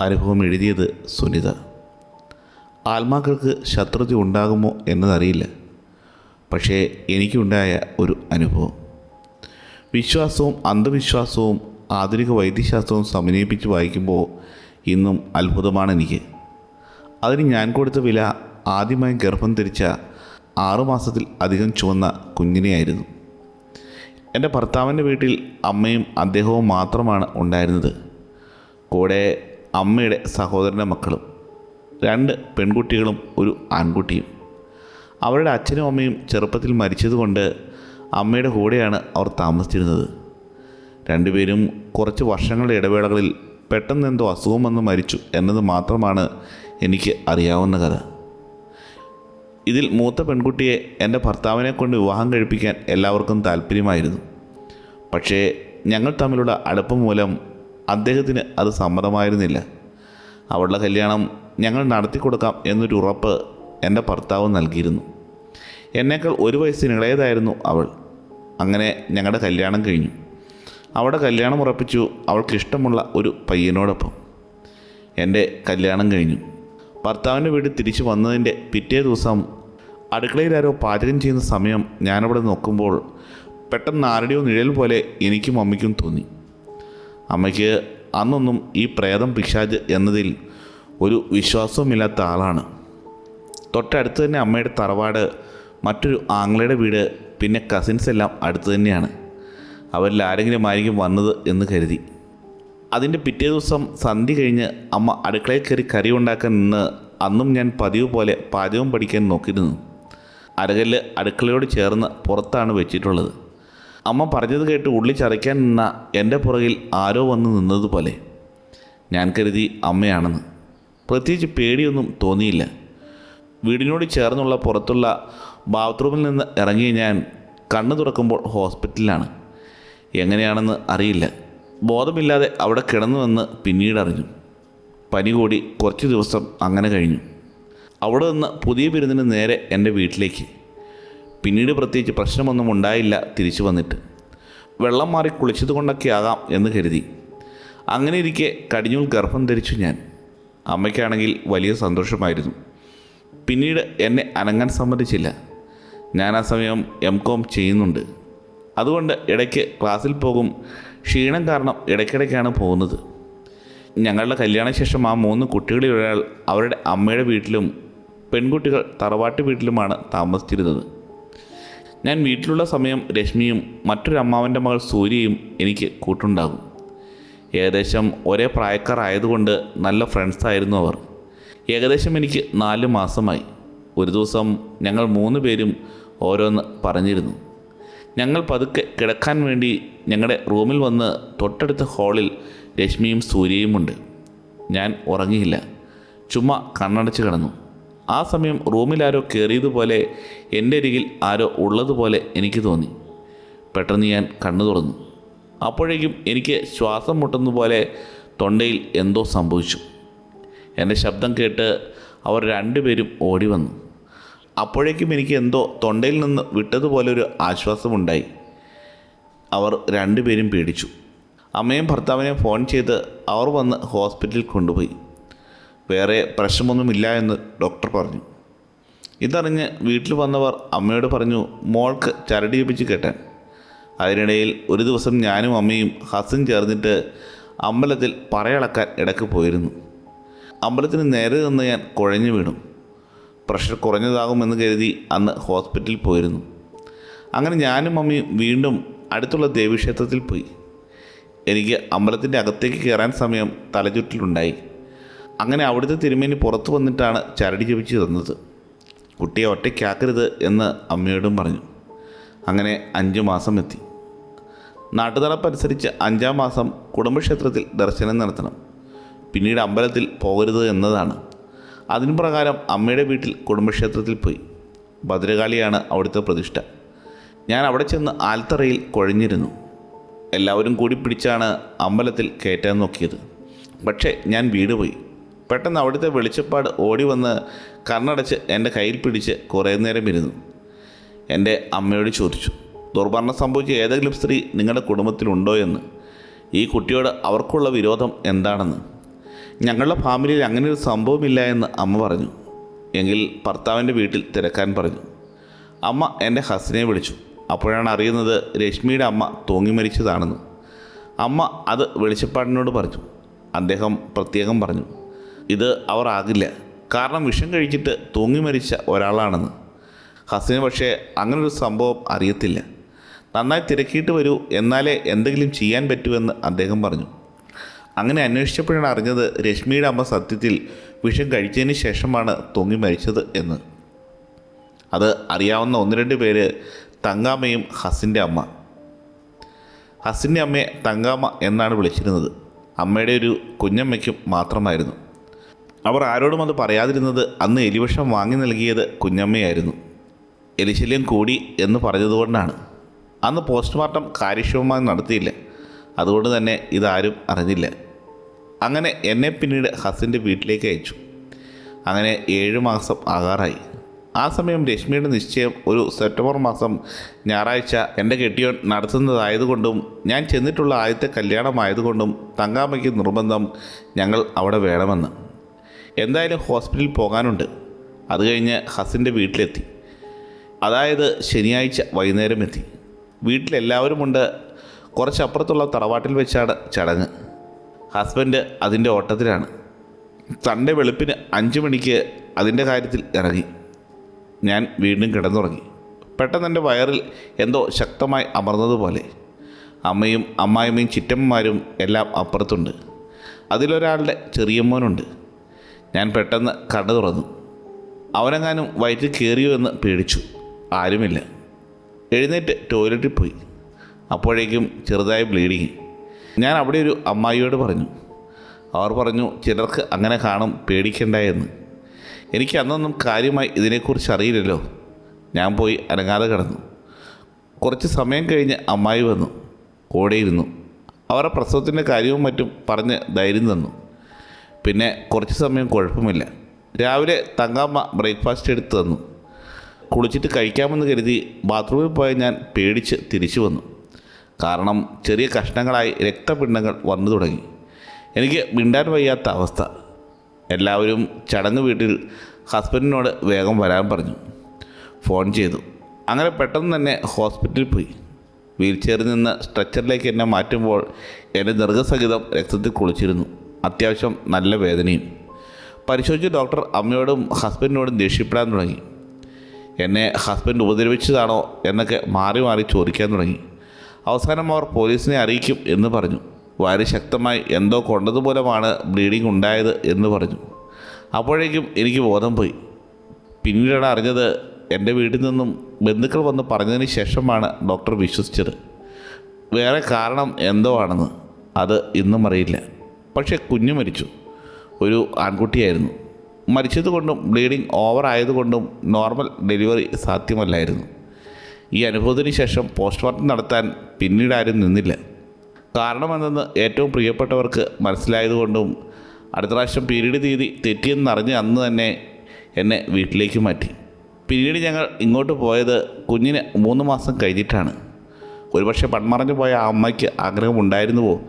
അനുഭവം എഴുതിയത് സുനിത. ആത്മാക്കൾക്ക് ശത്രുത ഉണ്ടാകുമോ എന്നതറിയില്ല. പക്ഷേ എനിക്കുണ്ടായ ഒരു അനുഭവം. വിശ്വാസവും അന്ധവിശ്വാസവും ആധുനിക വൈദ്യശാസ്ത്രവും സമന്വയിപ്പിച്ച് വായിക്കുമ്പോൾ ഇന്നും അത്ഭുതമാണ് എനിക്ക്. അതിന് ഞാൻ കൊടുത്ത വില ആദ്യമായി ഗർഭം ധരിച്ച ആറുമാസത്തിൽ അധികം ചുവന്ന കുഞ്ഞിനെയായിരുന്നു. എന്റെ ഭർത്താവിന്റെ വീട്ടിൽ അമ്മയും അദ്ദേഹവും മാത്രമാണ് ഉണ്ടായിരുന്നത്. കൂടെ അമ്മയുടെ സഹോദരന്റെ മക്കളും രണ്ട് പെൺകുട്ടികളും ഒരു ആൺകുട്ടിയും. അവരുടെ അച്ഛനും അമ്മയും ചെറുപ്പത്തിൽ മരിച്ചതുകൊണ്ട് അമ്മയുടെ കൂടെയാണ് അവർ താമസിച്ചിരുന്നത്. രണ്ടുപേരും കുറച്ച് വർഷങ്ങളുടെ ഇടവേളകളിൽ പെട്ടെന്ന് എന്തോ അസുഖം വന്ന് മരിച്ചു എന്നത് മാത്രമാണ് എനിക്ക് അറിയാവുന്ന കഥ. ഇതിൽ മൂത്ത പെൺകുട്ടിയെ എന്റെ ഭർത്താവിനെ കൊണ്ട് വിവാഹം കഴിപ്പിക്കാൻ എല്ലാവർക്കും താല്പര്യമായിരുന്നു. പക്ഷേ ഞങ്ങൾ തമ്മിലുള്ള അടുപ്പം മൂലം അദ്ദേഹത്തിന് അത് സമ്മതമായിരുന്നില്ല. അവളുടെ കല്യാണം ഞങ്ങൾ നടത്തി കൊടുക്കാം എന്നൊരു ഉറപ്പ് എന്റെ ഭർത്താവ് നൽകിയിരുന്നു. എന്നേക്കാൾ ഒരു വയസ്സിന് ഇളയതായിരുന്നു അവൾ. അങ്ങനെ ഞങ്ങളുടെ കല്യാണം കഴിഞ്ഞു. അവളുടെ കല്യാണം ഉറപ്പിച്ചു അവൾക്കിഷ്ടമുള്ള ഒരു പയ്യനോടൊപ്പം. എന്റെ കല്യാണം കഴിഞ്ഞു. ഭർത്താവിന്റെ വീട് തിരിച്ചു വന്നതിന്റെ പിറ്റേ ദിവസം അടുക്കളയിൽ ആരോ പാചകം ചെയ്യുന്ന സമയം ഞാനവിടെ നോക്കുമ്പോൾ പെട്ടെന്ന് ആരുടെയോ നിഴൽ പോലെ എനിക്കും അമ്മയ്ക്കും തോന്നി. അമ്മയ്ക്ക് അന്നൊന്നും ഈ പ്രേതം പിശാജ് എന്നതിൽ ഒരു വിശ്വാസവുമില്ലാത്ത ആളാണ്. തൊട്ടടുത്ത് തന്നെ അമ്മയുടെ തറവാട് മറ്റൊരു ആംഗ്ലയുടെ വീട് പിന്നെ കസിൻസ് എല്ലാം അടുത്ത് തന്നെയാണ്. അവരിൽ ആരെങ്കിലും ആയിരിക്കും വന്നത് എന്ന് കരുതി. അതിന്റെ പിറ്റേ ദിവസം സന്ധി കഴിഞ്ഞ് അമ്മ അടുക്കളയിൽ കയറി കറി ഉണ്ടാക്കാൻ നിന്ന് അന്നും ഞാൻ പതിവ് പോലെ പാചകം പഠിക്കാൻ നോക്കിയിരുന്നു. അരകല്ല് അടുക്കളയോട് ചേർന്ന് പുറത്താണ് വെച്ചിട്ടുള്ളത്. അമ്മ പറഞ്ഞത് കേട്ട് ഉള്ളി ചതയ്ക്കാൻ നിന്ന എന്റെ പുറകിൽ ആരോ വന്ന് നിന്നതുപോലെ ഞാൻ കരുതി അമ്മയാണെന്ന്. പ്രത്യേകിച്ച് പേടിയൊന്നും തോന്നിയില്ല. വീടിനോട് ചേർന്നുള്ള പുറത്തുള്ള ബാത്റൂമിൽ നിന്ന് ഇറങ്ങി ഞാൻ കണ്ണു തുറക്കുമ്പോൾ ഹോസ്പിറ്റലിലാണ്. എങ്ങനെയാണെന്ന് അറിയില്ല. ബോധമില്ലാതെ അവിടെ കിടന്നുവെന്ന് പിന്നീട് അറിഞ്ഞു. പനി കൂടി കുറച്ച് ദിവസം അങ്ങനെ കഴിഞ്ഞു. അവിടെ നിന്ന് പുതിയ വിരുന്നിന് നേരെ എന്റെ വീട്ടിലേക്ക്. പിന്നീട് പ്രത്യേകിച്ച് പ്രശ്നമൊന്നും ഉണ്ടായില്ല തിരിച്ചു വന്നിട്ട്. വെള്ളം മാറി കുളിച്ചത് കൊണ്ടൊക്കെ ആകാം എന്ന് കരുതി. അങ്ങനെ ഇരിക്കെ കടിഞ്ഞൂൽ ഗർഭം ധരിച്ചു ഞാൻ. അമ്മയ്ക്കാണെങ്കിൽ വലിയ സന്തോഷമായിരുന്നു. പിന്നീട് എന്നെ അനങ്ങാൻ സമ്മതിച്ചില്ല. ഞാൻ ആ സമയം എം കോം ചെയ്യുന്നുണ്ട്. അതുകൊണ്ട് ഇടയ്ക്ക് ക്ലാസ്സിൽ പോകും. ക്ഷീണം കാരണം ഇടയ്ക്കിടയ്ക്കാണ് പോകുന്നത്. ഞങ്ങളുടെ കല്യാണശേഷം ആ മൂന്ന് കുട്ടികളിൽ ഒരാൾ അവരുടെ അമ്മയുടെ വീട്ടിലും പെൺകുട്ടികൾ തറവാട്ട് വീട്ടിലുമാണ് താമസിച്ചിരുന്നത്. ഞാൻ വീട്ടിലുള്ള സമയം രശ്മിയും മറ്റൊരു അമ്മാവന്റെ മകൾ സൂര്യയും എനിക്ക് കൂട്ടുണ്ടാകും. ഏകദേശം ഒരേ പ്രായക്കാരായതുകൊണ്ട് നല്ല ഫ്രണ്ട്സായിരുന്നു അവർ. ഏകദേശം എനിക്ക് നാല് മാസമായി. ഒരു ദിവസം ഞങ്ങൾ മൂന്ന് പേരും ഓരോന്ന് പറഞ്ഞിരുന്നു. ഞങ്ങൾ പതുക്കെ കിടക്കാൻ വേണ്ടി ഞങ്ങളുടെ റൂമിൽ വന്ന് തൊട്ടടുത്ത ഹാളിൽ രശ്മിയും സൂര്യയുമുണ്ട് ഞാൻ ഉറങ്ങിയില്ല. ചുമ്മാ കണ്ണടച്ച് കിടന്നു. ആ സമയം റൂമിൽ ആരോ കയറിയതുപോലെ എന്റെ അരികിൽ ആരോ ഉള്ളതുപോലെ എനിക്ക് തോന്നി. പെട്ടെന്ന് ഞാൻ കണ്ണു തുറന്നു. അപ്പോഴേക്കും എനിക്ക് ശ്വാസം മുട്ടുന്നതുപോലെ തൊണ്ടയിൽ എന്തോ സംഭവിച്ചു. എന്റെ ശബ്ദം കേട്ട് അവർ രണ്ടുപേരും ഓടി വന്നു. അപ്പോഴേക്കും എനിക്ക് എന്തോ തൊണ്ടയിൽ നിന്ന് വിട്ടതുപോലെ ഒരു ആശ്വാസമുണ്ടായി. അവർ രണ്ടുപേരും പേടിച്ചു. അമ്മയും ഭർത്താവിനെയും ഫോൺ ചെയ്ത് അവർ വന്ന് ഹോസ്പിറ്റലിൽ കൊണ്ടുപോയി. വേറെ പ്രശ്നമൊന്നുമില്ല എന്ന് ഡോക്ടർ പറഞ്ഞു. ഇതറിഞ്ഞ് വീട്ടിൽ വന്നവർ അമ്മയോട് പറഞ്ഞു മോൾക്ക് ചരടി ഒപ്പിച്ച് കെട്ടാൻ. അതിനിടയിൽ ഒരു ദിവസം ഞാനും അമ്മയും ഹസൻ ചേർന്നിട്ട് അമ്പലത്തിൽ പറയളക്കാൻ ഇടയ്ക്ക് പോയിരുന്നു. അമ്പലത്തിന് നേരെ നിന്ന് ഞാൻ കുഴഞ്ഞു വീണു. പ്രഷർ കുറഞ്ഞതാകുമെന്ന് കരുതി അന്ന് ഹോസ്പിറ്റലിൽ പോയിരുന്നു. അങ്ങനെ ഞാനും അമ്മയും വീണ്ടും അടുത്തുള്ള ദേവീക്ഷേത്രത്തിൽ പോയി. എനിക്ക് അമ്പലത്തിന്റെ അകത്തേക്ക് കയറാൻ സമയം തലചുറ്റലുണ്ടായി. അങ്ങനെ അവിടുത്തെ തിരുമേനി പുറത്തു വന്നിട്ടാണ് ചരടി ജപിച്ച് തന്നത്. കുട്ടിയെ ഒറ്റയ്ക്കാക്കരുത് എന്ന് അമ്മയോടും പറഞ്ഞു. അങ്ങനെ അഞ്ച് മാസം എത്തി. നാട്ടുനടപ്പനുസരിച്ച് അഞ്ചാം മാസം കുടുംബക്ഷേത്രത്തിൽ ദർശനം നടത്തണം. പിന്നീട് അമ്പലത്തിൽ പോകരുത് എന്നതാണ്. അതിന് പ്രകാരം അമ്മയുടെ വീട്ടിൽ കുടുംബക്ഷേത്രത്തിൽ പോയി. ഭദ്രകാളിയാണ് അവിടുത്തെ പ്രതിഷ്ഠ. ഞാൻ അവിടെ ചെന്ന് ആൽത്തറയിൽ കുഴഞ്ഞിരുന്നു. എല്ലാവരും കൂടി പിടിച്ചാണ് അമ്പലത്തിൽ കയറ്റാൻ നോക്കിയത്. പക്ഷേ ഞാൻ വീട് പോയി. പെട്ടെന്ന് അവിടുത്തെ വെളിച്ചപ്പാട് ഓടി വന്ന് കണ്ണടച്ച് എന്റെ കയ്യിൽ പിടിച്ച് കുറേ നേരം ഇരുന്നു. എന്റെ അമ്മയോട് ചോദിച്ചു ദുർഭരണം സംഭവിച്ച ഏതെങ്കിലും സ്ത്രീ നിങ്ങളുടെ കുടുംബത്തിലുണ്ടോ എന്ന്? ഈ കുട്ടിയോട് അവർക്കുള്ള വിരോധം എന്താണെന്ന്? ഞങ്ങളുടെ ഫാമിലിയിൽ അങ്ങനെ ഒരു സംഭവമില്ല എന്ന് അമ്മ പറഞ്ഞു. എങ്കിൽ ഭർത്താവിന്റെ വീട്ടിൽ തിരക്കാൻ പറഞ്ഞു. അമ്മ എന്റെ ഹസിനെ വിളിച്ചു. അപ്പോഴാണ് അറിയുന്നത് രശ്മിയുടെ അമ്മ തൂങ്ങി മരിച്ചതാണെന്ന്. അമ്മ അത് വെളിച്ചപ്പാടിനോട് പറഞ്ഞു. അദ്ദേഹം പ്രത്യേകം പറഞ്ഞു. ഇത് അവർ ആകില്ല. കാരണം വിഷം കഴിച്ചിട്ട് തൂങ്ങി മരിച്ച ഒരാളാണെന്ന്. ഹസിന് പക്ഷേ അങ്ങനൊരു സംഭവം അറിയത്തില്ല. നന്നായി തിരക്കിയിട്ട് വരൂ എന്നാലേ എന്തെങ്കിലും ചെയ്യാൻ പറ്റുമെന്ന് അദ്ദേഹം പറഞ്ഞു. അങ്ങനെ അന്വേഷിച്ചപ്പോഴാണ് അറിഞ്ഞത് രശ്മിയുടെ അമ്മ സത്യത്തിൽ വിഷം കഴിച്ചതിന് ശേഷമാണ് തൂങ്ങി മരിച്ചത് എന്ന്. അത് അറിയാവുന്ന ഒന്ന് രണ്ട് പേര് തങ്കാമ്മയും ഹസിന്റെ അമ്മ. ഹസിന്റെ അമ്മയെ തങ്കാമ്മ എന്നാണ് വിളിച്ചിരുന്നത്. അമ്മയുടെ ഒരു കുഞ്ഞമ്മയ്ക്കും മാത്രമായിരുന്നു. അവർ ആരോടും അത് പറയാതിരുന്നത് അന്ന് എലിവിഷം വാങ്ങി നൽകിയത് കുഞ്ഞമ്മയായിരുന്നു. എലിശല്യം കൂടി എന്ന് പറഞ്ഞതുകൊണ്ടാണ്. അന്ന് പോസ്റ്റ്മോർട്ടം കാര്യക്ഷമമായി നടത്തിയില്ല. അതുകൊണ്ട് തന്നെ ഇതാരും അറിഞ്ഞില്ല. അങ്ങനെ എന്നെ പിന്നീട് ഹസിന്റെ വീട്ടിലേക്ക് അയച്ചു. അങ്ങനെ ഏഴ് മാസം ആകാറായി. ആ സമയം രശ്മിയുടെ നിശ്ചയം ഒരു സെപ്റ്റംബർ മാസം ഞായറാഴ്ച എന്റെ കെട്ടിയോൻ നടത്തുന്നതായതുകൊണ്ടും ഞാൻ ചെന്നിട്ടുള്ള ആദ്യത്തെ കല്യാണമായതുകൊണ്ടും തങ്കാമയ്ക്ക് നിർബന്ധം ഞങ്ങൾ അവിടെ വേണമെന്ന്. എന്തായാലും ഹോസ്പിറ്റലിൽ പോകാനുണ്ട്. അത് കഴിഞ്ഞ് ഹസിന്റെ വീട്ടിലെത്തി. അതായത് ശനിയാഴ്ച വൈകുന്നേരം എത്തി വീട്ടിലെല്ലാവരുമുണ്ട്. കുറച്ചപ്പുറത്തുള്ള തറവാട്ടിൽ വെച്ചാണ് ചടങ്ങ്. ഹസ്ബൻഡ് അതിന്റെ ഓട്ടത്തിലാണ്. തന്റെ വെളുപ്പിന് അഞ്ച് മണിക്ക് അതിന്റെ കാര്യത്തിൽ ഇറങ്ങി. ഞാൻ വീണ്ടും കിടന്നുറങ്ങി. പെട്ടെന്ന് എന്റെ വയറിൽ എന്തോ ശക്തമായി അമർന്നതുപോലെ. അമ്മയും അമ്മായിമ്മയും ചിറ്റമ്മമാരും എല്ലാം അപ്പുറത്തുണ്ട്. അതിലൊരാളുടെ ചെറിയ മോനുണ്ട്. ഞാൻ പെട്ടെന്ന് കണ്ണു തുറന്നു. അവനെങ്ങാനും വയറ്റിൽ കയറിയോ എന്ന് പേടിച്ചു. ആരുമില്ല. എഴുന്നേറ്റ് ടോയ്ലറ്റിൽ പോയി. അപ്പോഴേക്കും ചെറുതായി ബ്ലീഡിങ്. ഞാൻ അവിടെ ഒരു അമ്മായിയോട് പറഞ്ഞു. അവർ പറഞ്ഞു ചിലർക്ക് അങ്ങനെ കാണും പേടിക്കണ്ട എന്ന്. എനിക്ക് അന്നൊന്നും കാര്യമായി ഇതിനെക്കുറിച്ച് അറിയില്ലല്ലോ. ഞാൻ പോയി അനങ്ങാതെ കിടന്നു. കുറച്ച് സമയം കഴിഞ്ഞ് അമ്മായി വന്നു. കൂടെയിരുന്നു അവരുടെ പ്രസവത്തിന്റെ കാര്യവും മറ്റും പറഞ്ഞ് ധൈര്യം തന്നു. പിന്നെ കുറച്ച് സമയം കുഴപ്പമില്ല. രാവിലെ തങ്കാമ്മ ബ്രേക്ക്ഫാസ്റ്റ് എടുത്തു തന്നു. കുളിച്ചിട്ട് കഴിക്കാമെന്ന് കരുതി ബാത്റൂമിൽ പോയ ഞാൻ പേടിച്ച് തിരിച്ചു വന്നു. കാരണം ചെറിയ കഷ്ണങ്ങളായി രക്തപിണ്ഡങ്ങൾ വന്നു തുടങ്ങി. എനിക്ക് മിണ്ടാൻ വയ്യാത്ത അവസ്ഥ. എല്ലാവരും ചടങ്ങ് വീട്ടിൽ ഹസ്ബൻഡിനോട് വേഗം വരാൻ പറഞ്ഞു. ഫോൺ ചെയ്തു. അങ്ങനെ പെട്ടെന്ന് തന്നെ ഹോസ്പിറ്റലിൽ പോയി. വീൽ ചെയറിൽ നിന്ന് സ്ട്രെച്ചറിലേക്ക് എന്നെ മാറ്റുമ്പോൾ എന്റെ നിർഗസഹിതം രക്തത്തിൽ കുളിച്ചിരുന്നു. അത്യാവശ്യം നല്ല വേദനയും. പരിശോധിച്ച് ഡോക്ടർ അമ്മയോടും ഹസ്ബൻഡിനോടും ദേഷ്യപ്പെടാൻ തുടങ്ങി. എന്നെ ഹസ്ബൻഡ് ഉപദ്രവിച്ചതാണോ എന്നൊക്കെ മാറി മാറി ചോദിക്കാൻ തുടങ്ങി. അവസാനം അവർ പോലീസിനെ അറിയിക്കും എന്ന് പറഞ്ഞു. വാരി ശക്തമായി എന്തോ കൊണ്ടതുപോലെയാണ് ബ്ലീഡിംഗ് ഉണ്ടായത് എന്ന് പറഞ്ഞു. അപ്പോഴേക്കും എനിക്ക് ബോധം പോയി. പിന്നീടാണ് അറിഞ്ഞത് എന്റെ വീട്ടിൽ നിന്നും ബന്ധുക്കൾ വന്ന് പറഞ്ഞതിന് ശേഷമാണ് ഡോക്ടർ വിശ്വസിച്ചത്. വേറെ കാരണം എന്തോ ആണെന്ന്. അത് ഇന്നും അറിയില്ല. പക്ഷേ കുഞ്ഞു മരിച്ചു. ഒരു ആൺകുട്ടിയായിരുന്നു. മരിച്ചതുകൊണ്ടും ബ്ലീഡിംഗ് ഓവർ ആയതുകൊണ്ടും നോർമൽ ഡെലിവറി സാധ്യമല്ലായിരുന്നു. ഈ അനുഭവത്തിന് ശേഷം പോസ്റ്റ്മോർട്ടം നടത്താൻ പിന്നീട് ആരും നിന്നില്ല. കാരണമെന്തെന്ന് ഏറ്റവും പ്രിയപ്പെട്ടവർക്ക് മനസ്സിലായതുകൊണ്ടും അടുത്ത പ്രാവശ്യം പീരീഡ് തീയതി തെറ്റിയെന്നറിഞ്ഞ് അന്ന് തന്നെ എന്നെ വീട്ടിലേക്ക് മാറ്റി. പിന്നീട് ഞങ്ങൾ ഇങ്ങോട്ട് പോയത് കുഞ്ഞിന് മൂന്ന് മാസം കഴിഞ്ഞിട്ടാണ്. ഒരുപക്ഷെ പൺമറഞ്ഞു പോയ ആ അമ്മയ്ക്ക് ആഗ്രഹമുണ്ടായിരുന്നുവോ?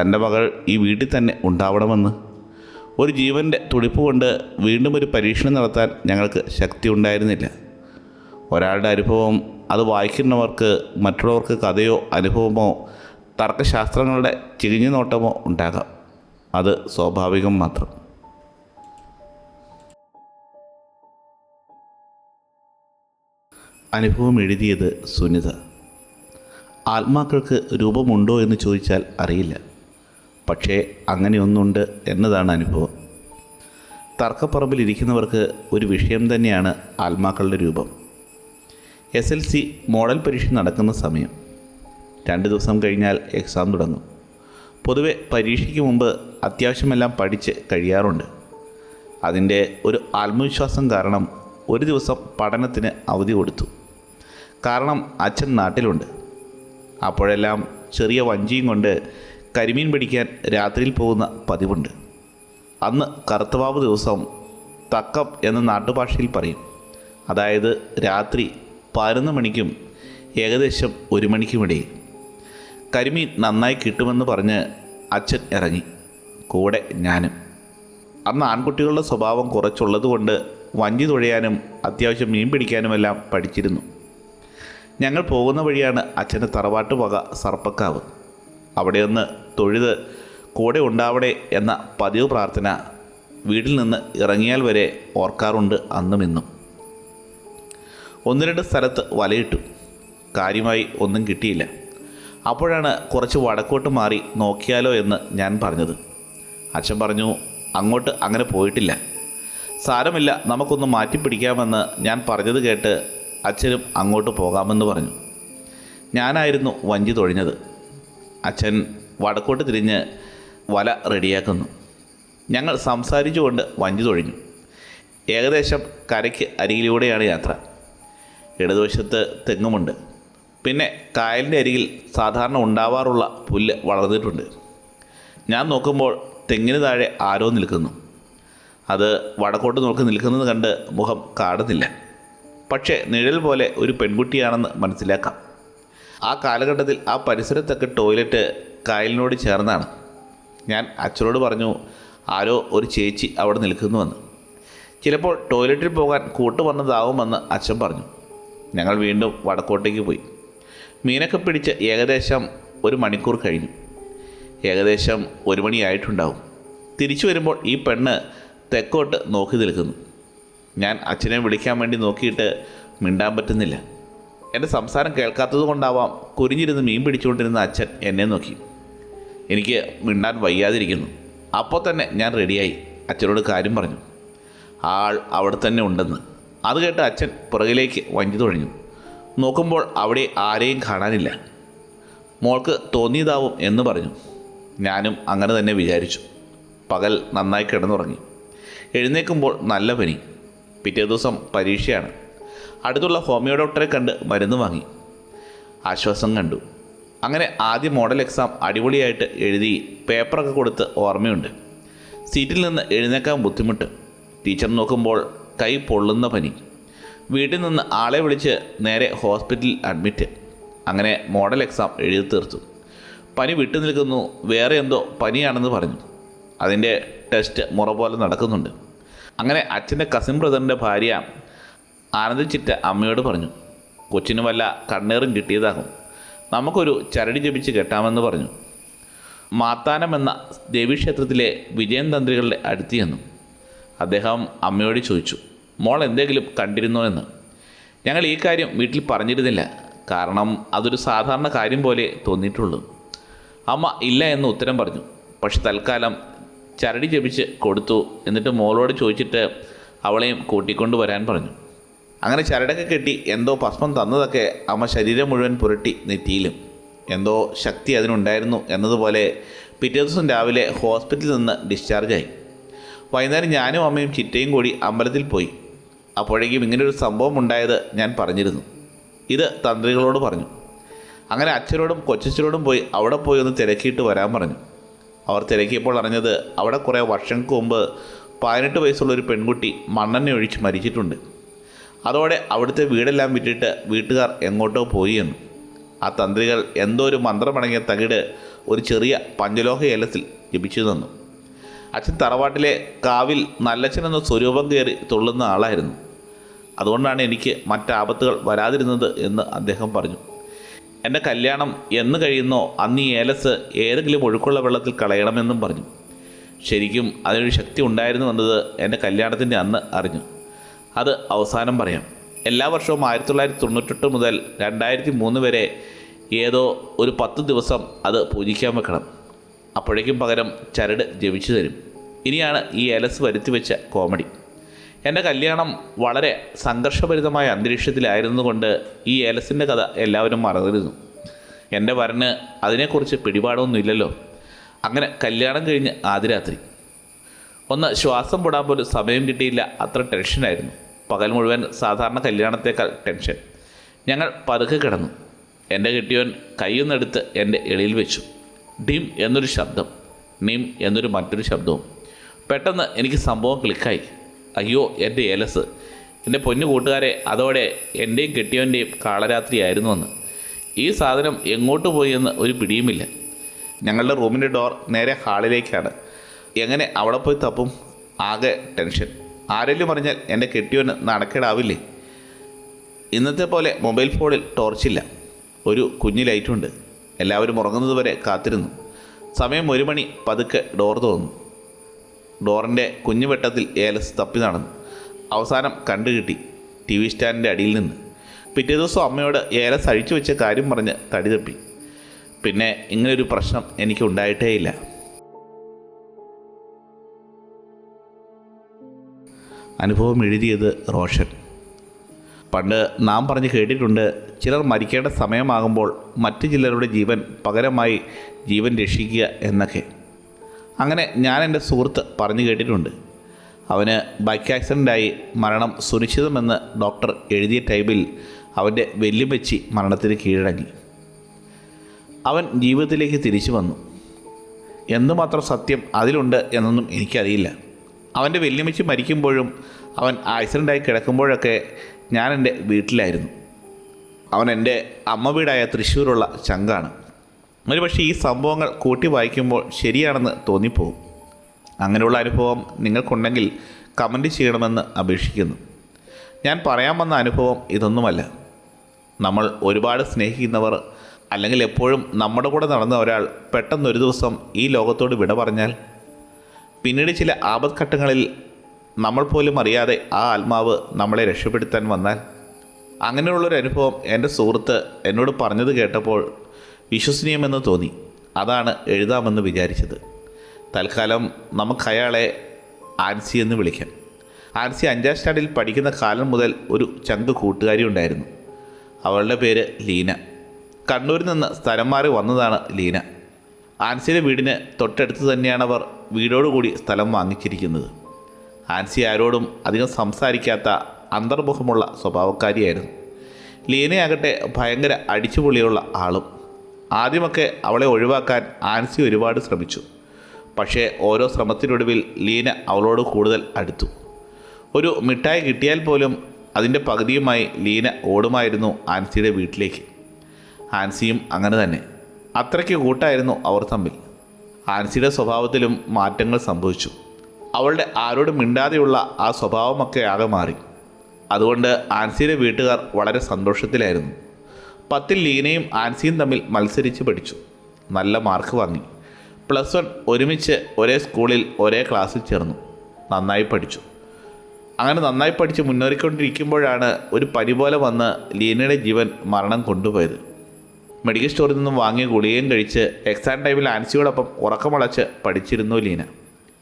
തന്റെ മകൾ ഈ വീട്ടിൽ തന്നെ ഉണ്ടാവണമെന്ന്. ഒരു ജീവന്റെ തുടിപ്പ് കൊണ്ട് വീണ്ടും ഒരു പരീക്ഷണം നടത്താൻ ഞങ്ങൾക്ക് ശക്തി ഉണ്ടായിരുന്നില്ല. ഒരാളുടെ അനുഭവം അത് വായിക്കുന്നവർക്ക് മറ്റുള്ളവർക്ക് കഥയോ അനുഭവമോ തർക്കശാസ്ത്രങ്ങളുടെ ചിരിഞ്ഞു നോട്ടമോ ഉണ്ടാകാം. അത് സ്വാഭാവികം മാത്രം. അനുഭവം എഴുതിയത് സുനിത. ആത്മാക്കൾക്ക് രൂപമുണ്ടോ എന്ന് ചോദിച്ചാൽ അറിയില്ല. പക്ഷേ അങ്ങനെയൊന്നുണ്ട് എന്നതാണ് അനുഭവം. തർക്കപ്പറമ്പിലിരിക്കുന്നവർക്ക് ഒരു വിഷയം തന്നെയാണ് ആത്മാക്കളുടെ രൂപം. എസ് എൽ സി മോഡൽ പരീക്ഷ നടക്കുന്ന സമയം. രണ്ട് ദിവസം കഴിഞ്ഞാൽ എക്സാം തുടങ്ങും. പൊതുവെ പരീക്ഷയ്ക്ക് മുമ്പ് അത്യാവശ്യമെല്ലാം പഠിച്ച് കഴിയാറുണ്ട്. അതിന്റെ ഒരു ആത്മവിശ്വാസം കാരണം ഒരു ദിവസം പഠനത്തിന് അവധി കൊടുത്തു. കാരണം അച്ഛൻ നാട്ടിലുണ്ട്. അപ്പോഴെല്ലാം ചെറിയ വഞ്ചിയും കൊണ്ട് കരിമീൻ പിടിക്കാൻ രാത്രിയിൽ പോകുന്ന പതിവുണ്ട്. അന്ന് കറുത്തവാവ് ദിവസം തക്കം എന്ന നാട്ടുഭാഷയിൽ പറയും. അതായത് രാത്രി പതിനൊന്ന് മണിക്കും ഏകദേശം ഒരു മണിക്കുമിടയിൽ. കരിമീൻ നന്നായി കിട്ടുമെന്ന് പറഞ്ഞ് അച്ഛൻ ഇറങ്ങി. കൂടെ ഞാനും. അന്ന് ആൺകുട്ടികളുടെ സ്വഭാവം കുറച്ചുള്ളതുകൊണ്ട് വഞ്ചി തുഴയാനും അത്യാവശ്യം മീൻ പിടിക്കാനുമെല്ലാം പഠിച്ചിരുന്നു. ഞങ്ങൾ പോകുന്ന വഴിയാണ് അച്ഛന്റെ തറവാട്ട് വക സർപ്പക്കാവ്. അവിടെ ഒന്ന് തൊഴുത് കൂടെ ഉണ്ടാവണേ എന്ന പതിവ് പ്രാർത്ഥന വീട്ടിൽ നിന്ന് ഇറങ്ങിയാൽ വരെ ഓർക്കാറുണ്ട് അന്നും ഇന്നും. ഒന്ന് രണ്ട് സ്ഥലത്ത് വലയിട്ടു. കാര്യമായി ഒന്നും കിട്ടിയില്ല. അപ്പോഴാണ് കുറച്ച് വടക്കോട്ട് മാറി നോക്കിയാലോ എന്ന് ഞാൻ പറഞ്ഞത്. അച്ഛൻ പറഞ്ഞു അങ്ങോട്ട് അങ്ങനെ പോയിട്ടില്ല. സാരമില്ല നമുക്കൊന്ന് മാറ്റിപ്പിടിക്കാമെന്ന് ഞാൻ പറഞ്ഞത് കേട്ട് അച്ഛനും അങ്ങോട്ട് പോകാമെന്ന് പറഞ്ഞു. ഞാനായിരുന്നു വഞ്ചി തൊഴിഞ്ഞത്. അച്ഛൻ വടക്കോട്ട് തിരിഞ്ഞ് വല റെഡിയാക്കുന്നു. ഞങ്ങൾ സംസാരിച്ചുകൊണ്ട് വഞ്ചി തൊഴിഞ്ഞു. ഏകദേശം കരയ്ക്ക് അരികിലൂടെയാണ് യാത്ര. ഇടതുവശത്ത് തെങ്ങുമുണ്ട്. പിന്നെ കായലിന്റെ അരികിൽ സാധാരണ ഉണ്ടാവാറുള്ള പുല്ല് വളർന്നിട്ടുണ്ട്. ഞാൻ നോക്കുമ്പോൾ തെങ്ങിന് താഴെ ആരോ നിൽക്കുന്നു. അത് വടക്കോട്ട് നോക്കി നിൽക്കുന്നത് കണ്ട് മുഖം കാണുന്നില്ല പക്ഷേ നിഴൽ പോലെ ഒരു പെൺകുട്ടിയാണെന്ന് മനസ്സിലാക്കാം. ആ കാലഘട്ടത്തിൽ ആ പരിസരത്തൊക്കെ ടോയ്ലറ്റ് കായലിനോട് ചേർന്നാണ്. ഞാൻ അച്ഛനോട് പറഞ്ഞു ആരോ ഒരു ചേച്ചി അവിടെ നിൽക്കുന്നുവെന്ന് ചിലപ്പോൾ ടോയ്ലറ്റിൽ പോകാൻ കൂട്ട് വന്നതാവുമെന്ന് അച്ഛൻ പറഞ്ഞു. ഞങ്ങൾ വീണ്ടും വടക്കോട്ടേക്ക് പോയി. മീനൊക്കെ പിടിച്ച് ഏകദേശം ഒരു മണിക്കൂർ കഴിഞ്ഞു. ഏകദേശം ഒരു മണിയായിട്ടുണ്ടാവും തിരിച്ചു വരുമ്പോൾ ഈ പെണ്ണ് തെക്കോട്ട് നോക്കി നിൽക്കുന്നു. ഞാൻ അച്ഛനെ വിളിക്കാൻ വേണ്ടി നോക്കിയിട്ട് മിണ്ടാൻ പറ്റുന്നില്ല. എന്റെ സംസാരം കേൾക്കാത്തത് കൊണ്ടാവാം കുരിഞ്ഞിരുന്ന് മീൻ പിടിച്ചുകൊണ്ടിരുന്ന അച്ഛൻ എന്നെ നോക്കി. എനിക്ക് മിണ്ടാൻ വയ്യാതിരിക്കുന്നു. അപ്പോൾ തന്നെ ഞാൻ റെഡിയായി. അച്ഛനോട് കാര്യം പറഞ്ഞു. ആൾ അവിടെ തന്നെ ഉണ്ടെന്ന്. അത് കേട്ട് അച്ഛൻ പുറകിലേക്ക് വഞ്ചി തൊഴിഞ്ഞു. നോക്കുമ്പോൾ അവിടെ ആരെയും കാണാനില്ല. മോൾക്ക് തോന്നിയതാവും എന്ന് പറഞ്ഞു. ഞാനും അങ്ങനെ തന്നെ വിചാരിച്ചു. പകൽ നന്നായി കിടന്നുറങ്ങി. എഴുന്നേൽക്കുമ്പോൾ നല്ല പനി. പിറ്റേ ദിവസം പരീക്ഷയാണ്. അടുത്തുള്ള ഹോമിയോ ഡോക്ടറെ കണ്ട് മരുന്ന് വാങ്ങി. ആശ്വാസം കണ്ടു. അങ്ങനെ ആദ്യ മോഡൽ എക്സാം അടിപൊളിയായിട്ട് എഴുതി പേപ്പറൊക്കെ കൊടുത്ത് ഓർമ്മയുണ്ട്. സീറ്റിൽ നിന്ന് എഴുന്നേക്കാൻ ബുദ്ധിമുട്ട്. ടീച്ചർ നോക്കുമ്പോൾ കൈ പൊള്ളുന്ന പനി. വീട്ടിൽ നിന്ന് ആളെ വിളിച്ച് നേരെ ഹോസ്പിറ്റലിൽ അഡ്മിറ്റ്. അങ്ങനെ മോഡൽ എക്സാം എഴുതി തീർത്തു. പനി വിട്ടു നിൽക്കുന്നു വേറെ എന്തോ പനിയാണെന്ന് പറഞ്ഞു. അതിന്റെ ടെസ്റ്റ് മുറ പോലെ നടക്കുന്നുണ്ട്. അങ്ങനെ അച്ഛന്റെ കസിൻ ബ്രദറിന്റെ ഭാര്യ ആനന്ദിച്ചിട്ട് അമ്മയോട് പറഞ്ഞു കൊച്ചിന് വല്ല കണ്ണേറും കിട്ടിയതാകും. നമുക്കൊരു ചരടി ജപിച്ച് കെട്ടാമെന്ന് പറഞ്ഞു. മാത്താനം എന്ന ദേവീക്ഷേത്രത്തിലെ വിജയൻ തന്ത്രികളുടെ അടുത്ത് ചെന്നു. അദ്ദേഹം അമ്മയോട് ചോദിച്ചു മോൾ എന്തെങ്കിലും കണ്ടിരുന്നോ എന്ന്? ഞങ്ങൾ ഈ കാര്യം വീട്ടിൽ പറഞ്ഞിരുന്നില്ല. കാരണം അതൊരു സാധാരണ കാര്യം പോലെ തോന്നിയിട്ടുള്ളൂ. അമ്മ ഇല്ല എന്ന് ഉത്തരം പറഞ്ഞു. പക്ഷെ തൽക്കാലം ചരടി ജപിച്ച് കൊടുത്തു എന്നിട്ട് മോളോട് ചോദിച്ചിട്ട് അവളെയും കൂട്ടിക്കൊണ്ടു വരാൻ പറഞ്ഞു. അങ്ങനെ ചരടൊക്കെ കെട്ടി എന്തോ ഭസ്മം തന്നതൊക്കെ അമ്മ ശരീരം മുഴുവൻ പുരട്ടി നെറ്റിയിലും. എന്തോ ശക്തി അതിനുണ്ടായിരുന്നു എന്നതുപോലെ പിറ്റേ ദിവസം രാവിലെ ഹോസ്പിറ്റലിൽ നിന്ന് ഡിസ്ചാർജായി വൈകുന്നേരം ഞാനും അമ്മയും ചിറ്റയും കൂടി അമ്പലത്തിൽ പോയി. അപ്പോഴേക്കും ഇങ്ങനൊരു സംഭവം ഉണ്ടായത് ഞാൻ പറഞ്ഞിരുന്നു. ഇത് തന്ത്രികളോട് പറഞ്ഞു. അങ്ങനെ അച്ഛനോടും കൊച്ചച്ഛനോടും പോയി അവിടെ പോയി ഒന്ന് തിരക്കിയിട്ട് വരാൻ പറഞ്ഞു. അവർ തിരക്കിയപ്പോൾ അറിഞ്ഞത് അവിടെ കുറേ വർഷങ്ങൾക്ക് മുമ്പ് പതിനെട്ട് വയസ്സുള്ള ഒരു പെൺകുട്ടി മണ്ണെണ്ണ ഒഴിച്ച് മരിച്ചിട്ടുണ്ട്. അതോടെ അവിടുത്തെ വീടെല്ലാം വിറ്റിട്ട് വീട്ടുകാർ എങ്ങോട്ടോ പോയി എന്ന്. ആ തന്ത്രികൾ എന്തോ ഒരു മന്ത്രമടങ്ങിയ തകിട് ഒരു ചെറിയ പഞ്ചലോഹ ഏലത്തിൽ ജപിച്ചു തന്നു. അച്ഛൻ തറവാട്ടിലെ കാവിൽ നല്ലച്ഛനെന്ന സ്വരൂപം കയറി തുള്ളുന്ന ആളായിരുന്നു. അതുകൊണ്ടാണ് എനിക്ക് മറ്റാപത്തുകൾ വരാതിരുന്നത് എന്ന് അദ്ദേഹം പറഞ്ഞു. എന്റെ കല്യാണം എന്ന് കഴിയുന്നോ അന്ന് ഈ ഏലസ് ഏതെങ്കിലും ഒഴുക്കുള്ള വെള്ളത്തിൽ കളയണമെന്നും പറഞ്ഞു. ശരിക്കും അതിനൊരു ശക്തി ഉണ്ടായിരുന്നു എന്നത് എന്റെ കല്യാണത്തിന്റെ അന്ന് അറിഞ്ഞു. അത് അവസാനം പറയാം. എല്ലാ വർഷവും ആയിരത്തി തൊള്ളായിരത്തി തൊണ്ണൂറ്റെട്ട് മുതൽ രണ്ടായിരത്തി മൂന്ന് വരെ ഏതോ ഒരു പത്ത് ദിവസം അത് പൂജിക്കാൻ വെക്കണം. അപ്പോഴേക്കും പകരം ചരട് ജപിച്ചു തരും. ഇനിയാണ് ഈ എലസ് വരുത്തി വെച്ച കോമഡി. എന്റെ കല്യാണം വളരെ സംഘർഷഭരിതമായ അന്തരീക്ഷത്തിലായിരുന്നുകൊണ്ട് ഈ എലസിന്റെ കഥ എല്ലാവരും മറന്നിരുന്നു എന്റെ വരന് അതിനെക്കുറിച്ച് പിടിപാടൊന്നുമില്ലല്ലോ. അങ്ങനെ കല്യാണം കഴിഞ്ഞ് ആദ്യ രാത്രി ഒന്ന് ശ്വാസം പൊടാൻ പോലും സമയം കിട്ടിയില്ല. അത്ര ടെൻഷനായിരുന്നു. പകൽ മുഴുവൻ സാധാരണ കല്യാണത്തേക്കാൾ ടെൻഷൻ ഞങ്ങൾ പതുക്കെ കിടന്നു. എന്റെ കെട്ടിയവൻ കയ്യൊന്നെടുത്ത് എന്റെ എളിയിൽ വെച്ചു. ഡിം എന്നൊരു ശബ്ദം നിം എന്നൊരു മറ്റൊരു ശബ്ദവും. പെട്ടെന്ന് എനിക്ക് സംഭവം ക്ലിക്കായി അയ്യോ എന്റെ ഏലസ്. എന്റെ പൊന്നു കൂട്ടുകാരെ അതോടെ എന്റെയും കെട്ടിയവന്റെയും കാളരാത്രിയായിരുന്നു അന്ന്. ഈ സാധനം എങ്ങോട്ട് പോയി എന്ന് ഒരു പിടിയുമില്ല. ഞങ്ങളുടെ റൂമിന്റെ ഡോർ നേരെ ഹാളിലേക്കാണ്. എങ്ങനെ അവിടെ പോയി തപ്പും? ആകെ ടെൻഷൻ ആരെങ്കിലും പറഞ്ഞാൽ എന്റെ കെട്ടിയോന് നടക്കേടാവില്ലേ? ഇന്നത്തെ പോലെ മൊബൈൽ ഫോണിൽ ടോർച്ചില്ല ഒരു കുഞ്ഞു ലൈറ്റുണ്ട് എല്ലാവരും ഉറങ്ങുന്നത് വരെ കാത്തിരുന്നു. സമയം ഒരു മണി പതുക്കെ ഡോർ തോന്നുന്നു ഡോറിന്റെ കുഞ്ഞു വെട്ടത്തിൽ ഏലസ് തപ്പി നടന്നു. അവസാനം കണ്ടുകിട്ടി ടി വി സ്റ്റാൻഡിന്റെ അടിയിൽ നിന്ന്. പിറ്റേ ദിവസം അമ്മയോട് ഏലസ് അഴിച്ചു വെച്ച കാര്യം പറഞ്ഞ് തടി തപ്പി. പിന്നെ ഇങ്ങനൊരു പ്രശ്നം എനിക്ക് ഉണ്ടായിട്ടേയില്ല. അനുഭവം എഴുതിയത് റോഷൻ. പണ്ട് നാം പറഞ്ഞ് കേട്ടിട്ടുണ്ട് ചിലർ മരിക്കേണ്ട സമയമാകുമ്പോൾ മറ്റു ചിലരുടെ ജീവൻ പകരമായി ജീവൻ രക്ഷിക്കുക എന്നൊക്കെ. അങ്ങനെ ഞാൻ എന്റെ സുഹൃത്ത് പറഞ്ഞു കേട്ടിട്ടുണ്ട്. അവന് ബൈക്ക് ആക്സിഡന്റായി മരണം സുനിശ്ചിതമെന്ന് ഡോക്ടർ എഴുതിയ ടൈമിൽ അവന്റെ വെല്ലുമെച്ചി മരണത്തിന് കീഴടങ്ങി. അവൻ ജീവിതത്തിലേക്ക് തിരിച്ചു വന്നു. എന്തുമാത്രം സത്യം അതിലുണ്ട് എന്നൊന്നും എനിക്കറിയില്ല. അവന്റെ വെല്ലുമിച്ച് മരിക്കുമ്പോഴും അവൻ ആക്സിഡന്റായി കിടക്കുമ്പോഴൊക്കെ ഞാൻ എന്റെ വീട്ടിലായിരുന്നു. അവൻ എന്റെ അമ്മ വീടായ തൃശ്ശൂരുള്ള ചങ്കാണ്. ഒരുപക്ഷെ ഈ സംഭവങ്ങൾ കൂട്ടി വായിക്കുമ്പോൾ ശരിയാണെന്ന് തോന്നിപ്പോകും. അങ്ങനെയുള്ള അനുഭവം നിങ്ങൾക്കുണ്ടെങ്കിൽ കമന്റ് ചെയ്യണമെന്ന് അപേക്ഷിക്കുന്നു. ഞാൻ പറയാൻ വന്ന അനുഭവം ഇതൊന്നുമല്ല. നമ്മൾ ഒരുപാട് സ്നേഹിക്കുന്നവർ അല്ലെങ്കിൽ എപ്പോഴും നമ്മുടെ കൂടെ നടന്ന ഒരാൾ പെട്ടെന്നൊരു ദിവസം ഈ ലോകത്തോട് വിട പറഞ്ഞാൽ പിന്നീട് ചില ആപത്ഘട്ടങ്ങളിൽ നമ്മൾ പോലും അറിയാതെ ആ ആത്മാവ് നമ്മളെ രക്ഷപ്പെടുത്താൻ വന്നാൽ അങ്ങനെയുള്ളൊരു അനുഭവം എന്റെ സുഹൃത്ത് എന്നോട് പറഞ്ഞത് കേട്ടപ്പോൾ വിശ്വസനീയമെന്ന് തോന്നി. അതാണ് എഴുതാമെന്ന് വിചാരിച്ചത്. തൽക്കാലം നമുക്ക് അയാളെ ആൻസി എന്ന് വിളിക്കാം. ആൻസി അഞ്ചാം സ്റ്റാൻഡിൽ പഠിക്കുന്ന കാലം മുതൽ ഒരു ചങ്ക് കൂട്ടുകാരി ഉണ്ടായിരുന്നു. അവളുടെ പേര് ലീന. കണ്ണൂരിൽ നിന്ന് സ്ഥലം മാറി വന്നതാണ് ലീന. ആൻസിയുടെ വീടിന് തൊട്ടടുത്ത് തന്നെയാണ് അവർ വീടോടുകൂടി സ്ഥലം വാങ്ങിച്ചിരിക്കുന്നത്. ആൻസി ആരോടും അധികം സംസാരിക്കാത്ത അന്തർമുഖമുള്ള സ്വഭാവക്കാരിയായിരുന്നു. ലീനയാകട്ടെ ഭയങ്കര അടിച്ചുപൊളിയുള്ള ആളും. ആദ്യമൊക്കെ അവളെ ഒഴിവാക്കാൻ ആൻസി ഒരുപാട് ശ്രമിച്ചു. പക്ഷേ ഓരോ ശ്രമത്തിനൊടുവിൽ ലീന അവളോട് കൂടുതൽ അടുത്തു. ഒരു മിഠായി കിട്ടിയാൽ പോലും അതിന്റെ പകുതിയുമായി ലീന ഓടുമായിരുന്നു ആൻസിയുടെ വീട്ടിലേക്ക്. ആൻസിയും അങ്ങനെ തന്നെ. അത്രയ്ക്ക് കൂട്ടായിരുന്നു അവർ തമ്മിൽ. ആൻസിയുടെ സ്വഭാവത്തിലും മാറ്റങ്ങൾ സംഭവിച്ചു. അവളുടെ ആരോടും മിണ്ടാതെയുള്ള ആ സ്വഭാവമൊക്കെ ആകെ മാറി. അതുകൊണ്ട് ആൻസിയുടെ വീട്ടുകാർ വളരെ സന്തോഷത്തിലായിരുന്നു. പത്തിൽ ലീനയും ആൻസിയും തമ്മിൽ മത്സരിച്ച് പഠിച്ചു. നല്ല മാർക്ക് വാങ്ങി. പ്ലസ് വൺ ഒരുമിച്ച് ഒരേ സ്കൂളിൽ ഒരേ ക്ലാസ്സിൽ ചേർന്നു. നന്നായി പഠിച്ചു. അങ്ങനെ നന്നായി പഠിച്ച് മുന്നേറിക്കൊണ്ടിരിക്കുമ്പോഴാണ് ഒരു പനി പോലെ വന്ന് ലീനയുടെ ജീവൻ മരണം കൊണ്ടുപോയത്. മെഡിക്കൽ സ്റ്റോറിൽ നിന്നും വാങ്ങിയ ഗുളികയും കഴിച്ച് എക്സാം ടൈമിൽ ആൻസിയോടൊപ്പം ഉറക്കമുളച്ച് പഠിച്ചിരുന്നു ലീന.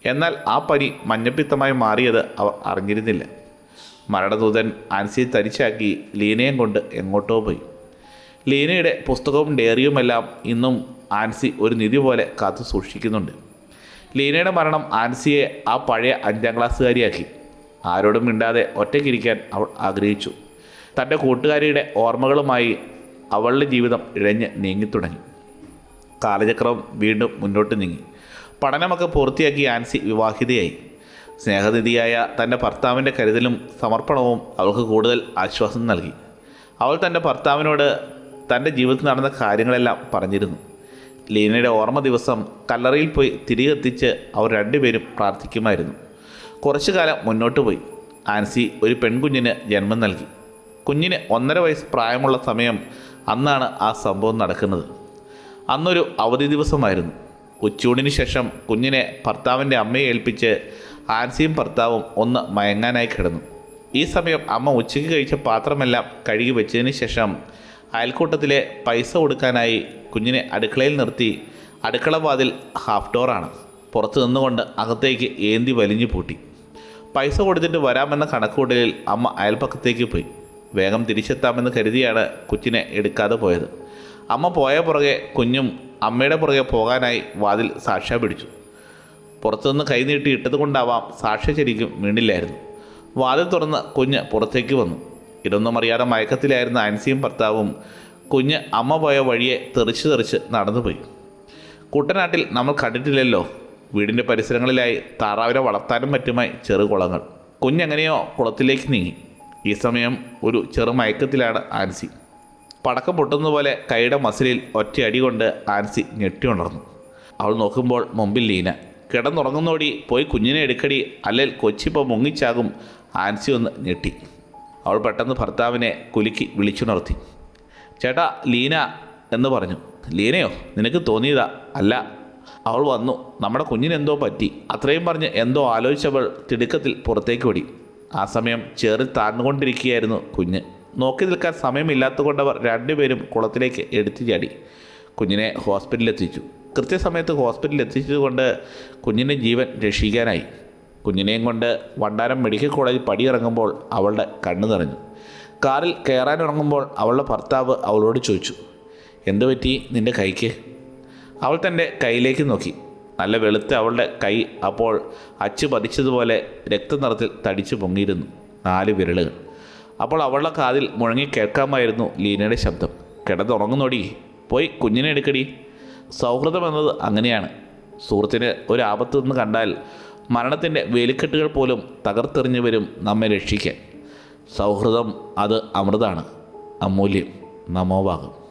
എന്നാൽ ആ പനി മഞ്ഞപ്പിത്തമായി മാറിയത് അവർ അറിഞ്ഞിരുന്നില്ല. മരണദൂതൻ ആൻസിയെ തരിച്ചാക്കി ലീനയും കൊണ്ട് എങ്ങോട്ടോ പോയി. ലീനയുടെ പുസ്തകവും ഡയറിയുമെല്ലാം ഇന്നും ആൻസി ഒരു നിധി പോലെ കാത്തു സൂക്ഷിക്കുന്നുണ്ട്. ലീനയുടെ മരണം ആൻസിയെ ആ പഴയ അഞ്ചാം ക്ലാസ്സുകാരിയാക്കി. ആരോടും മിണ്ടാതെ ഒറ്റയ്ക്കിരിക്കാൻ അവൾ ആഗ്രഹിച്ചു. തന്റെ കൂട്ടുകാരിയുടെ ഓർമ്മകളുമായി അവളുടെ ജീവിതം ഇഴഞ്ഞ് നീങ്ങിത്തുടങ്ങി കാലചക്രം വീണ്ടും മുന്നോട്ട് നീങ്ങി. പഠനമൊക്കെ പൂർത്തിയാക്കി ആൻസി വിവാഹിതയായി. സ്നേഹനിധിയായ തന്റെ ഭർത്താവിന്റെ കരുതലും സമർപ്പണവും അവൾക്ക് കൂടുതൽ ആശ്വാസം നൽകി. അവൾ തന്റെ ഭർത്താവിനോട് തന്റെ ജീവിതത്തിൽ നടന്ന കാര്യങ്ങളെല്ലാം പറഞ്ഞിരുന്നു. ലീനയുടെ ഓർമ്മ ദിവസം കല്ലറയിൽ പോയി തിരികെ എത്തിച്ച് അവർ രണ്ടുപേരും പ്രാർത്ഥിക്കുമായിരുന്നു. കുറച്ചു കാലം മുന്നോട്ട് പോയി. ആൻസി ഒരു പെൺകുഞ്ഞിന് ജന്മം നൽകി. കുഞ്ഞിന് ഒന്നര വയസ്സ് പ്രായമുള്ള സമയം അന്നാണ് ആ സംഭവം നടക്കുന്നത്. അന്നൊരു അവധി ദിവസമായിരുന്നു. ഉച്ചയൂണിന് ശേഷം കുഞ്ഞിനെ ഭർത്താവിന്റെ അമ്മയെ ഏൽപ്പിച്ച് ആൻസിയും ഭർത്താവും ഒന്ന് മയങ്ങാനായി കിടന്നു. ഈ സമയം അമ്മ ഉച്ചയ്ക്ക് കഴിച്ച പാത്രമെല്ലാം കഴുകി വെച്ചതിന് ശേഷം അയൽക്കൂട്ടത്തിലെ പൈസ കൊടുക്കാനായി കുഞ്ഞിനെ അടുക്കളയിൽ നിർത്തി അടുക്കള വാതിൽ ഹാഫ് ഡോറാണ് പുറത്ത് നിന്നുകൊണ്ട് അകത്തേക്ക് ഏന്തി വലിഞ്ഞു പൂട്ടി. പൈസ കൊടുത്തിട്ട് വരാമെന്ന കണക്കുകൂട്ടലിൽ അമ്മ അയൽപ്പക്കത്തേക്ക് പോയി. വേഗം തിരിച്ചെത്താമെന്ന് കരുതിയാണ് കൊച്ചിനെ എടുക്കാതെ പോയത്. അമ്മ പോയ പുറകെ കുഞ്ഞും അമ്മയുടെ പുറകെ പോകാനായി വാതിൽ സാക്ഷ്യ പിടിച്ചു. പുറത്തുനിന്ന് കൈനീട്ടി ഇട്ടത് കൊണ്ടാവാം സാക്ഷ്യ ശരിക്കും വീണില്ലായിരുന്നു. വാതിൽ തുറന്ന് കുഞ്ഞ് പുറത്തേക്ക് വന്നു. ഇതൊന്നും അറിയാതെ മയക്കത്തിലായിരുന്ന ആൻസിയും ഭർത്താവും കുഞ്ഞ് അമ്മ പോയ വഴിയെ തെറിച്ച് തെറിച്ച് നടന്നുപോയി. കുട്ടനാട്ടിൽ നമ്മൾ കണ്ടിട്ടില്ലല്ലോ. വീടിന്റെ പരിസരങ്ങളിലായി താറാവിനെ വളർത്താനും പറ്റുമായി ചെറുകുളങ്ങൾ. കുഞ്ഞെങ്ങനെയോ കുളത്തിലേക്ക് നീങ്ങി. ഈ സമയം ഒരു ചെറുമയക്കത്തിലാണ് ആൻസി. പടക്കം പൊട്ടുന്ന പോലെ കൈയുടെ മസിലിൽ ഒറ്റയടി കൊണ്ട് ആൻസി ഞെട്ടി ഉണർന്നു. അവൾ നോക്കുമ്പോൾ മുമ്പിൽ ലീന. കിടന്നുറങ്ങുന്നോടി പോയി കുഞ്ഞിനെ എടുക്കടി അല്ലെങ്കിൽ കൊച്ചിപ്പോൾ മുങ്ങിച്ചാകും ആൻസി ഒന്ന് ഞെട്ടി. അവൾ പെട്ടെന്ന് ഭർത്താവിനെ കുലുക്കി വിളിച്ചുണർത്തി. ചേട്ടാ ലീന എന്ന് പറഞ്ഞു. ലീനയോ നിനക്ക് തോന്നിയതാ? അല്ല. അവൾ വന്നു. നമ്മുടെ കുഞ്ഞിനെന്തോ പറ്റി? അത്രയും പറഞ്ഞ് എന്തോ ആലോചിച്ചവൾ തിടുക്കത്തിൽ പുറത്തേക്ക് ഓടി. ആ സമയം ചേറി താഴ്ന്നുകൊണ്ടിരിക്കുകയായിരുന്നു കുഞ്ഞ്. നോക്കി നിൽക്കാൻ സമയമില്ലാത്തതുകൊണ്ടവർ രണ്ടുപേരും കുളത്തിലേക്ക് എടുത്തു ചാടി. കുഞ്ഞിനെ ഹോസ്പിറ്റലിലെത്തിച്ചു. കൃത്യസമയത്ത് ഹോസ്പിറ്റലിൽ എത്തിച്ചതുകൊണ്ട് കുഞ്ഞിന്റെ ജീവൻ രക്ഷിക്കാനായി. കുഞ്ഞിനെയും കൊണ്ട് വണ്ടാരം മെഡിക്കൽ കോളേജിൽ പടിയിറങ്ങുമ്പോൾ അവളുടെ കണ്ണു നിറഞ്ഞു. കാറിൽ കയറാനിറങ്ങുമ്പോൾ അവളുടെ ഭർത്താവ് അവളോട് ചോദിച്ചു എന്തു പറ്റി നിന്റെ കൈക്ക്? അവൾ തന്റെ കയ്യിലേക്ക് നോക്കി. നല്ല വെളുത്ത അവളുടെ കൈ അപ്പോൾ അച്ചു പതിച്ചതുപോലെ രക്തനിറത്തിൽ തടിച്ചു പൊങ്ങിയിരുന്നു. നാല് വിരലുകൾ. അപ്പോൾ അവളുടെ കാതിൽ മുഴങ്ങി കേൾക്കാമായിരുന്നു ലീനയുടെ ശബ്ദം. കിടന്നുറങ്ങുന്നോടി. പോയി കുഞ്ഞിനെ എടുക്കടി. സൗഹൃദം എന്നത് അങ്ങനെയാണ്. സുഹൃത്തിന് ഒരു ആപത്ത് നിന്ന് കണ്ടാൽ മരണത്തിന്റെ വേലിക്കെട്ടുകൾ പോലും തകർത്തെറിഞ്ഞു വരും നമ്മെ രക്ഷിക്കാൻ. സൗഹൃദം അത് അമൃതാണ്. അമൂല്യം. നമോഭാഗം.